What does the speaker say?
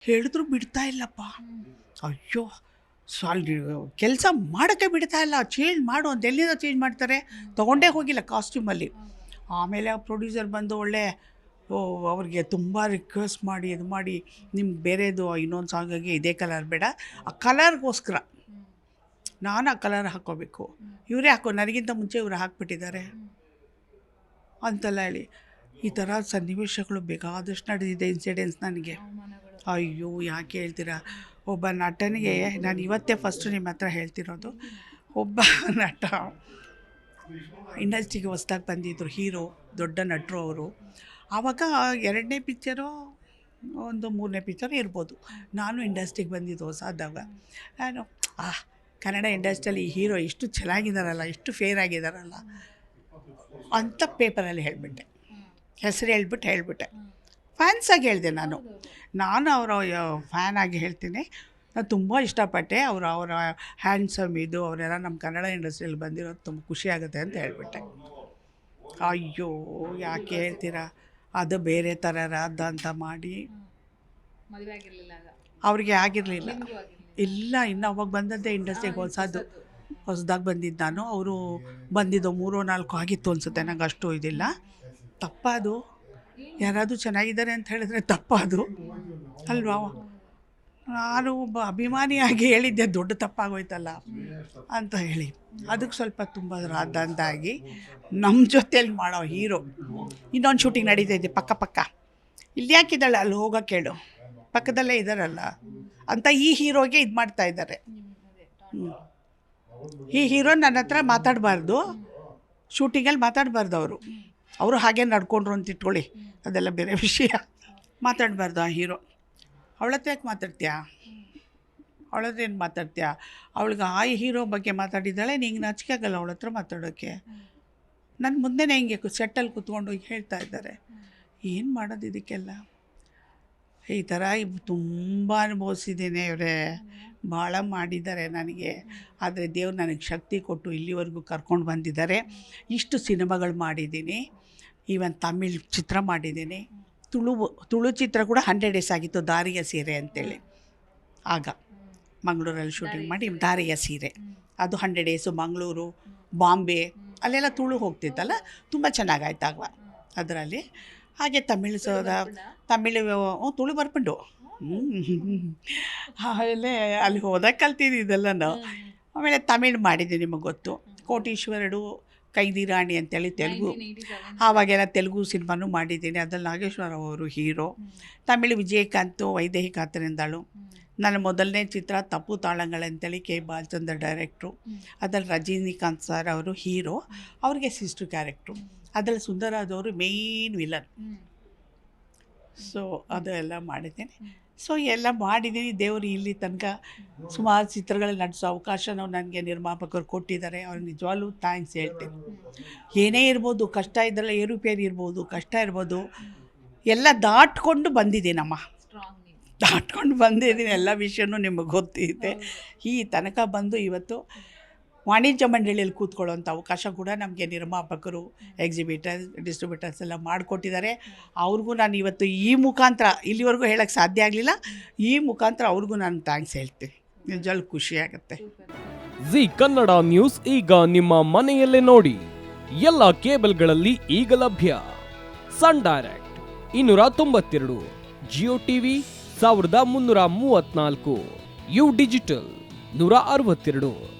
ಹೇಳಿದ್ರು ಬಿಡ್ತಾ ಇಲ್ಲಪ್ಪ. ಅಯ್ಯೋ ಸಾಲ್ರಿ ಕೆಲಸ ಮಾಡೋಕ್ಕೆ ಬಿಡ್ತಾ ಇಲ್ಲ. ಚೇಂಜ್ ಮಾಡು ಅಂತ ಎಲ್ಲಿಂದ ಚೇಂಜ್ ಮಾಡ್ತಾರೆ? ತೊಗೊಂಡೇ ಹೋಗಿಲ್ಲ ಕಾಸ್ಟ್ಯೂಮಲ್ಲಿ. ಆಮೇಲೆ ಆ ಪ್ರೊಡ್ಯೂಸರ್ ಬಂದು ಒಳ್ಳೆ, ಓ, ಅವ್ರಿಗೆ ತುಂಬ ರಿಕ್ವೆಸ್ಟ್ ಮಾಡಿ, ಇದು ಮಾಡಿ, ನಿಮ್ಗೆ ಬೇರೆದು ಇನ್ನೊಂದು ಸಾಂಗಾಗಿ ಇದೇ ಕಲರ್ ಬೇಡ. ಆ ಕಲರ್ಗೋಸ್ಕರ ನಾನು ಆ ಕಲರ್ ಹಾಕ್ಕೋಬೇಕು. ಇವರೇ ಹಾಕೋ, ನನಗಿಂತ ಮುಂಚೆ ಇವರು ಹಾಕ್ಬಿಟ್ಟಿದ್ದಾರೆ. ಅಂತೆಲ್ಲ ಹೇಳಿ. ಈ ಥರ ಸನ್ನಿವೇಶಗಳು ಬೇಕಾದಷ್ಟು ನಡೆದಿದೆ ಇನ್ಸಿಡೆನ್ಸ್ ನನಗೆ. ಅಯ್ಯೋ ಯಾಕೆ ಹೇಳ್ತೀರಾ? ಒಬ್ಬ ನಟನಿಗೆ ನಾನು ಇವತ್ತೇ ಫಸ್ಟು ನಿಮ್ಮ ಹತ್ರ ಹೇಳ್ತಿರೋದು. ಒಬ್ಬ ನಟ ಇಂಡಸ್ಟ್ರಿಗೆ ಹೊಸ್ದಾಗಿ ಬಂದಿದ್ದರು ಹೀರೋ ದೊಡ್ಡ ನಟರು ಅವರು. ಆವಾಗ ಎರಡನೇ ಪಿಕ್ಚರು ಒಂದು ಮೂರನೇ ಪಿಕ್ಚರ್ ಇರ್ಬೋದು. ನಾನು ಇಂಡಸ್ಟ್ರಿಗೆ ಬಂದಿದ್ದು ಹೊಸದಾಗ. ನಾನು ಆ ಕನ್ನಡ ಇಂಡಸ್ಟ್ರಿಯಲ್ಲಿ ಈ ಹೀರೋ ಎಷ್ಟು ಚೆನ್ನಾಗಿದ್ದಾರಲ್ಲ ಎಷ್ಟು ಫೇರ್ ಆಗಿದ್ದಾರಲ್ಲ ಅಂತ ಪೇಪರಲ್ಲಿ ಹೇಳಿಬಿಟ್ಟೆ. ಹೆಸರು ಹೇಳ್ಬಿಟ್ಟು ಹೇಳಿಬಿಟ್ಟೆ. ಫ್ಯಾನ್ಸಾಗಿ ಹೇಳಿದೆ ನಾನು. ನಾನು ಅವರ ಫ್ಯಾನ್ ಆಗಿ ಹೇಳ್ತೀನಿ. ನಾನು ತುಂಬ ಇಷ್ಟಪಟ್ಟೆ ಅವರು ಅವರ ಹ್ಯಾಂಡ್ಸಮ್ ಇದು ಅವರೆಲ್ಲ ನಮ್ಮ ಕನ್ನಡ ಇಂಡಸ್ಟ್ರಿಯಲ್ಲಿ ಬಂದಿರೋದು ತುಂಬ ಖುಷಿ ಆಗುತ್ತೆ ಅಂತ ಹೇಳಿಬಿಟ್ಟೆ. ಅಯ್ಯೋ ಯಾಕೆ ಹೇಳ್ತೀರಾ? ಅದು ಬೇರೆ ಥರ ರಾದ ಅಂತ ಮಾಡಿ. ಅವ್ರಿಗೆ ಆಗಿರಲಿಲ್ಲ. ಇಲ್ಲ ಇನ್ನು ಅವಾಗ ಬಂದದ್ದೇ ಇಂಡಸ್ಟ್ರಿಗೆ ಹೊಸದು ಹೊಸದಾಗಿ ಬಂದಿದ್ದು ನಾನು. ಅವರು ಬಂದಿದ್ದು ಮೂರೋ ನಾಲ್ಕು ಆಗಿತ್ತು ಅನಿಸುತ್ತೆ. ನಂಗೆ ಅಷ್ಟು ಇದಿಲ್ಲ. ತಪ್ಪದು. ಯಾರಾದರೂ ಚೆನ್ನಾಗಿದ್ದಾರೆ ಅಂತ ಹೇಳಿದ್ರೆ ತಪ್ಪಾದರು. ಅಲ್ವಾ? ನಾನು ಒಬ್ಬ ಅಭಿಮಾನಿಯಾಗಿ ಹೇಳಿದ್ದೆ, ದೊಡ್ಡ ತಪ್ಪಾಗೋಯ್ತಲ್ಲ ಅಂತ ಹೇಳಿ. ಅದಕ್ಕೆ ಸ್ವಲ್ಪ ತುಂಬ ರಾದಂತಾಗಿ ನಮ್ಮ ಜೊತೆಯಲ್ಲಿ ಮಾಡೋ ಹೀರೋ. ಇನ್ನೊಂದು ಶೂಟಿಂಗ್ ನಡೀತಾ ಇದೆ, ಪಕ್ಕ ಪಕ್ಕ. ಇಲ್ಲಿ ಯಾಕಿದ್ದಾಳೆ? ಅಲ್ಲಿ ಹೋಗೋ ಕೇಳು. ಪಕ್ಕದಲ್ಲೇ ಇದ್ದಾರಲ್ಲ ಅಂತ ಈ ಹೀರೋಗೆ ಇದು ಮಾಡ್ತಾ ಇದ್ದಾರೆ. ಈ ಹೀರೋ ನನ್ನ ಹತ್ರ ಮಾತಾಡಬಾರ್ದು. ಶೂಟಿಂಗಲ್ಲಿ ಮಾತಾಡಬಾರ್ದು ಅವರು. ಅವರು ಹಾಗೆ ನಡ್ಕೊಂಡ್ರು ಅಂತ ಇಟ್ಕೊಳ್ಳಿ. ಅದೆಲ್ಲ ಬೇರೆ ವಿಷಯ. ಮಾತಾಡಬಾರ್ದು ಆ ಹೀರೋ. ಅವಳತ್ತೆ ಯಾಕೆ ಮಾತಾಡ್ತೀಯಾ? ಏನು ಮಾತಾಡ್ತೀಯಾ? ಅವಳಿಗೆ ಆ ಹೀರೋ ಬಗ್ಗೆ ಮಾತಾಡಿದ್ದಾಳೆ, ನೀನು ನಾಚಿಕೆ ಆಗಲ್ಲ ಅವಳ ಹತ್ರ ಮಾತಾಡೋಕ್ಕೆ ನನ್ನ ಮುಂದೆನೇ ಹಿಂಗೆ ಸೆಟ್ಟಲ್ಲಿ ಕೂತ್ಕೊಂಡು ಹೇಳ್ತಾ ಇದ್ದಾರೆ. ಏನು ಮಾಡೋದು ಇದಕ್ಕೆಲ್ಲ? ಈ ಥರ ತುಂಬ ಅನುಭವಿಸಿದ್ದೇನೆ ಅವರೇ ಭಾಳ ಮಾಡಿದ್ದಾರೆ ನನಗೆ. ಆದರೆ ದೇವ್ರು ನನಗೆ ಶಕ್ತಿ ಕೊಟ್ಟು ಇಲ್ಲಿವರೆಗೂ ಕರ್ಕೊಂಡು ಬಂದಿದ್ದಾರೆ. ಇಷ್ಟು ಸಿನಿಮಾಗಳು ಮಾಡಿದ್ದೀನಿ. ಈವನ್ ತಮಿಳ್ ಚಿತ್ರ ಮಾಡಿದ್ದೀನಿ. ತುಳು ತುಳು ಚಿತ್ರ ಕೂಡ ಹಂಡ್ರೆಡ್ ಡೇಸ್ ಆಗಿತ್ತು ದಾರಿಯ ಸೀರೆ ಅಂತೇಳಿ. ಆಗ ಮಂಗಳೂರಲ್ಲಿ ಶೂಟಿಂಗ್ ಮಾಡಿ ದಾರಿಯ ಸೀರೆ. ಅದು ಹಂಡ್ರೆಡ್ ಡೇಸು ಮಂಗಳೂರು ಬಾಂಬೆ ಅಲ್ಲೆಲ್ಲ ತುಳು ಹೋಗ್ತಿತ್ತಲ್ಲ ತುಂಬ ಚೆನ್ನಾಗಾಯ್ತು ಆಗ ಅದರಲ್ಲಿ. ಹಾಗೆ ತಮಿಳ್ ಸೋದ ತಮಿಳ್ ತುಳು ಬರ್ಕೊಂಡು ಆಮೇಲೆ ಅಲ್ಲಿ ಹೋದಾಗ ಕಲ್ತಿದ್ದಿದ್ದೆಲ್ಲ ನಾವು. ಆಮೇಲೆ ತಮಿಳ್ ಮಾಡಿದ್ದೆ ನಿಮಗೆ ಗೊತ್ತು. ಕೋಟೀಶ್ವರಡು ಕೈದಿ ರಾಣಿ ಅಂತೇಳಿ ತೆಲುಗು. ಆವಾಗೆಲ್ಲ ತೆಲುಗು ಸಿನಿಮಾನು ಮಾಡಿದ್ದೀನಿ. ಅದ್ರಲ್ಲಿ ನಾಗೇಶ್ವರ ಅವರು ಹೀರೋ. ತಮಿಳು ವಿಜಯಕಾಂತ್ ವೈದೇಹಿ ಕಾತರಿಂದಳು ನನ್ನ ಮೊದಲನೇ ಚಿತ್ರ ತಪ್ಪು ತಾಳಂಗಳಂತೇಳಿ ಕೆ ಬಾಲಚಂದ್ರ ಡೈರೆಕ್ಟ್ರು ಅದರಲ್ಲಿ ರಜನಿಕಾಂತ್ ಸರ್ ಅವರು ಹೀರೋ. ಅವ್ರಿಗೆ ಸಿಸ್ಟರ್ ಕ್ಯಾರೆಕ್ಟ್ರು ಅದರಲ್ಲಿ ಸುಂದರಾದವರು ಮೇಯ್ನ್ ವಿಲನ್ ಸೊ ಅದೆಲ್ಲ ಎಲ್ಲ ಮಾಡಿದ್ದೀನಿ ಸೊ ಎಲ್ಲ ಮಾಡಿದ್ದೀನಿ ದೇವರು ಇಲ್ಲಿ ತನಕ ಸುಮಾರು ಚಿತ್ರಗಳಲ್ಲಿ ನಟಿಸೋ ಅವಕಾಶನೂ ನನಗೆ ನಿರ್ಮಾಪಕರು ಕೊಟ್ಟಿದ್ದಾರೆ. ಅವ್ರಿಗೆ ನಿಜವಾಗ್ಲೂ ಥ್ಯಾಂಕ್ಸ್ ಹೇಳ್ತೀನಿ. ಏನೇ ಇರ್ಬೋದು, ಕಷ್ಟ ಇದ್ರಲ್ಲ ಏರುಪೇರು ಇರ್ಬೋದು, ಕಷ್ಟ ಇರ್ಬೋದು, ಎಲ್ಲ ದಾಟ್ಕೊಂಡು ಬಂದಿದ್ದೀನಮ್ಮ ದಾಟ್ಕೊಂಡು ಬಂದಿದ್ದೀನಿ, ಎಲ್ಲ ವಿಷಯನೂ ನಿಮಗೆ ಗೊತ್ತಿದೆ. ಈ ತನಕ ಬಂದು ಇವತ್ತು ವಾಣಿಜ್ಯ ಮಂಡಳಿಯಲ್ಲಿ ಕೂತ್ಕೊಳ್ಳೋಂಥ ಅವಕಾಶ ಕೂಡ ನಮಗೆ ನಿರ್ಮಾಪಕರು ಎಕ್ಸಿಬಿಟರ್ಸ್ ಡಿಸ್ಟ್ರಿಬ್ಯೂಟರ್ಸ್ ಎಲ್ಲ ಮಾಡಿಕೊಟ್ಟಿದ್ದಾರೆ. ಅವ್ರಿಗೂ ನಾನು ಇವತ್ತು ಈ ಮುಖಾಂತರ ಇಲ್ಲಿವರೆಗೂ ಹೇಳೋಕ್ಕೆ ಸಾಧ್ಯ ಆಗಲಿಲ್ಲ. ಈ ಮುಖಾಂತರ ಅವ್ರಿಗೂ ನಾನು ಥ್ಯಾಂಕ್ಸ್ ಹೇಳ್ತೀನಿ. ಖುಷಿ ಆಗುತ್ತೆ. ಜಿ ಕನ್ನಡ ನ್ಯೂಸ್ ಈಗ ನಿಮ್ಮ ಮನೆಯಲ್ಲೇ ನೋಡಿ. ಎಲ್ಲ ಕೇಬಲ್ಗಳಲ್ಲಿ ಈಗ ಲಭ್ಯ. ಸನ್ ಡೈರೆಕ್ಟ್ ಇನ್ನೂರ ತೊಂಬತ್ತೆರಡು ಜಿಯೋ ಟಿವಿ ಸಾವಿರದ ಮುನ್ನೂರ ಮೂವತ್ನಾಲ್ಕು ಯು ಡಿಜಿಟಲ್ ನೂರ ಅರವತ್ತೆರಡು.